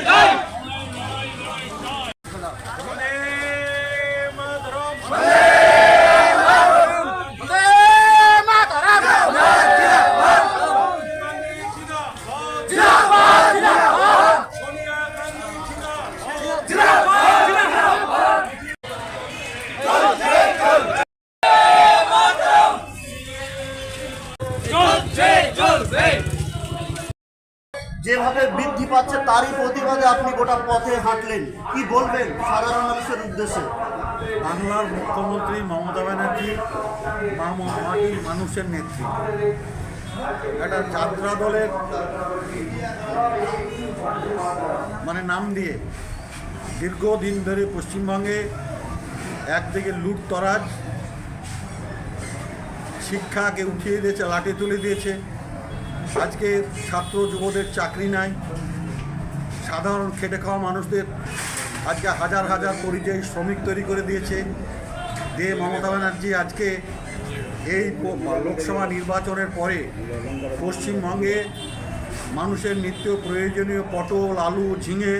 まい。যাচ্ছে তারই প্রতিবাদে আপনি গোটা পথে হাঁটলেন। কি বলবেন সাধারণ মানুষের উদ্দেশ্যে? বাংলার মুখ্যমন্ত্রী মমতা ব্যানার্জি মা- মানুষের নেত্রী। একটা যাত্রা দলের মানে নাম দিয়ে দীর্ঘদিন ধরে পশ্চিমবঙ্গে একদিকে লুটতরাজ শিক্ষাকে উঠিয়ে দিয়েছে লাটে তুলে দিয়েছে আজকে ছাত্র যুবদের চাকরি নাই। সাধারণ খেটে খাওয়া মানুষদের আজকে হাজার হাজার পরিযায়ী শ্রমিক তৈরি করে দিয়েছে। দিয়ে মমতা ব্যানার্জি আজকে এই লোকসভা নির্বাচনের পরে পশ্চিমবঙ্গে মানুষের নিত্য প্রয়োজনীয় পটল, আলু, ঝিঙে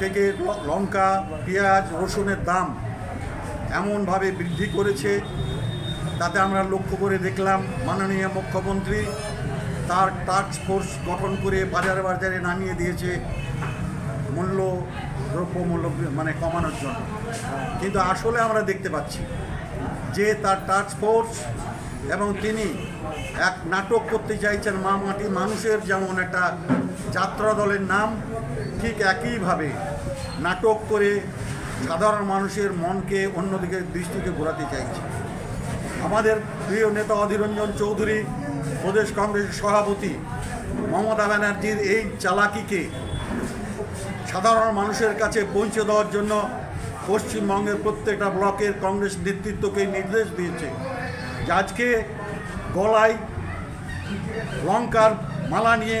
থেকে লঙ্কা, পেঁয়াজ, রসুনের দাম এমনভাবে বৃদ্ধি করেছে। তাতে আমরা লক্ষ্য করে দেখলাম মাননীয় মুখ্যমন্ত্রী তার টাস্ক ফোর্স গঠন করে বাজারে বাজারে নামিয়ে দিয়েছে মূল্য দ্রব্য মূল্য মানে কমানোর জন্য। কিন্তু আসলে আমরা দেখতে পাচ্ছি যে তার টাস্ক ফোর্স এবং তিনি এক নাটক করতে চাইছেন মা মাটি মানুষের যেমন একটা যাত্রা দলের নাম, ঠিক একইভাবে নাটক করে সাধারণ মানুষের মনকে অন্যদিকে, দৃষ্টিকে ঘোরাতে চাইছে। আমাদের প্রিয় নেতা অধীর রঞ্জন চৌধুরী, প্রদেশ কংগ্রেসের সভাপতি মমতা ব্যানার্জির এই চালাকিকে সাধারণ মানুষের কাছে পৌঁছে দেওয়ার জন্য পশ্চিমবঙ্গের প্রত্যেকটা ব্লকের কংগ্রেস নেতৃত্বকে নির্দেশ দিয়েছে আজকে গলায় লঙ্কার মালা নিয়ে,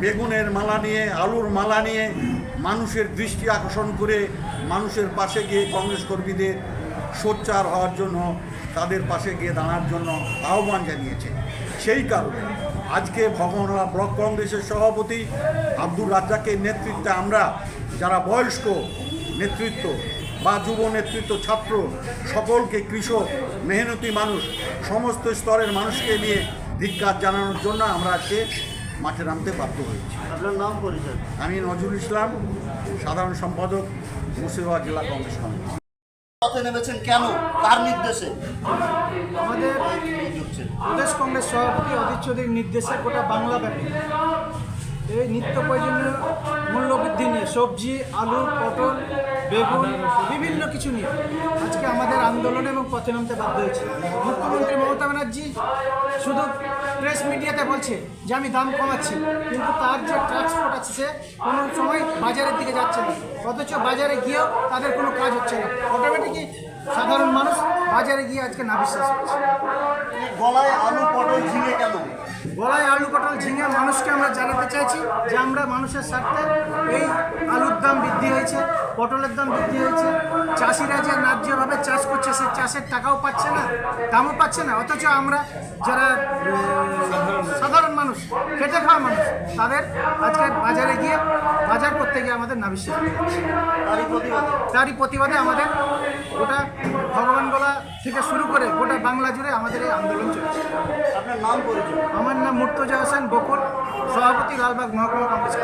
বেগুনের মালা নিয়ে, আলুর মালা নিয়ে মানুষের দৃষ্টি আকর্ষণ করে মানুষের পাশে গিয়ে কংগ্রেস কর্মীদের সোচ্চার হওয়ার জন্য তাদের পাশে গিয়ে দাঁড়ার জন্য আহ্বান জানিয়েছে। সেই কারণে আজকে ভগবানরা ব্লক কংগ্রেসের সভাপতি আব্দুর রাজ্জাকের নেতৃত্বে আমরা যারা বয়স্ক নেতৃত্ব বা যুব নেতৃত্ব ছাত্র সকলকে কৃষক মেহনতি মানুষ সমস্ত স্তরের মানুষকে নিয়ে ধিক্কার জানানোর জন্য আমরা আজকে মাঠে নামতে বাধ্য হয়েছি। আপনার নাম পরিচয়? আমি নজরুল ইসলাম সাধারণ সম্পাদক মুর্শিদাবাদ জেলা কংগ্রেস কমিটি। পথে নেমেছেন কেন? কার নির্দেশে? আমাদের প্রদেশ কংগ্রেস সভাপতি অধীর চৌধুরীর নির্দেশে গোটা বাংলা ব্যাপী এই নিত্য প্রয়োজনীয় মূল্যবৃদ্ধি নিয়ে সবজি, আলু, পটল, বেগুন, বিভিন্ন কিছু নিয়ে আজকে আন্দোলন এবং পথে নামতে বাধ্য হয়েছে। মুখ্যমন্ত্রী মমতা ব্যানার্জি শুধু প্রেস মিডিয়াতে বলছে যে আমি দাম কমাচ্ছি, কিন্তু তার যে ট্রান্সপোর্ট আছে সে কোনো সময় বাজারের দিকে যাচ্ছে না। অথচ বাজারে গিয়েও তাদের কোনো কাজ হচ্ছে না। অটোমেটিকই সাধারণ মানুষ বাজারে গিয়ে আজকে না বিশ্বাস করছে। গলায় আলু পটল ঝিঙে কেন? গলায় আলু পটল ঝিঙে মানুষকে আমরা জানাতে চাইছি যে আমরা মানুষের স্বার্থে এই আলুর দাম বৃদ্ধি হয়েছে, পটলের দাম বৃদ্ধি হয়েছে। চাষিরা যে ন্যায্যভাবে চাষ করছে সে চাষের টাকাও পাচ্ছে না, দামও পাচ্ছে না। অথচ আমরা যারা সাধারণ মানুষ, খেটে খাওয়া মানুষ, তাদের আজকে বাজারে গিয়ে বাজার করতে গিয়ে আমাদের নাবিশ্বাস। তারই প্রতিবাদে? আমাদের গোটা ভগবানগোলা থেকে শুরু করে গোটা বাংলা জুড়ে আমাদের এই আন্দোলন চলছে। আপনার নাম পরিচয়? আমার নাম মুর্তজা হোসেন বকুল সভাপতি লালবাগ মহকুমা কংগ্রেস